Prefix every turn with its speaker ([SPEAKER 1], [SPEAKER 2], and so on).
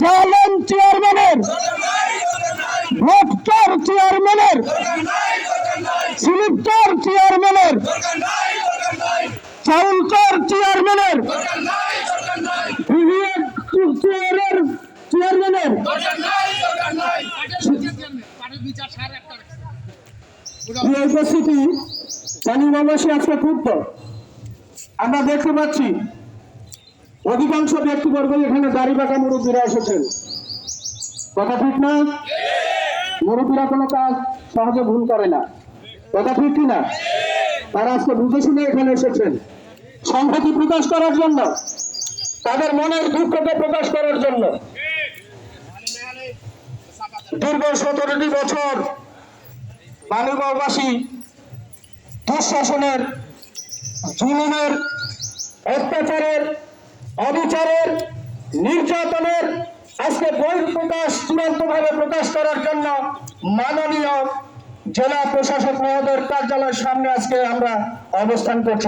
[SPEAKER 1] চালন চেয়ারম্যানের। ভোক্তার চেয়ারম্যানের। স্লিপটার চেয়ারম্যানের। চাউলকার চেয়ারম্যানের। চেয়ারম্যানের। আমরা দেখতে পাচ্ছি অধিকাংশ ব্যক্তিবর্গ এখানে দাড়ি বাঁকা মুরব্বীরা এসেছেন। কথা ঠিক না? মুরব্বীরা কোনো কাজ সহজে ভুল করে না। কথা ঠিক কি না? তারা আজকে বুঝে শুনে এখানে এসেছেন। সংহতি প্রকাশ করার জন্য, তাদের মনের দুঃখকে প্রকাশ করার জন্য। দীর্ঘ সতেরোটি বছর বালুগাঁওবাসী দুঃশাসনের, জুলুমের, অত্যাচারের অবিচারের নির্যাতনের আজকে বই প্রকাশ, চূড়ান্তভাবে প্রকাশ করার জন্য মাননীয় জেলা প্রশাসক মহোদয়ের কার্যালয়ের সামনে আজকে আমরা অবস্থান করছি।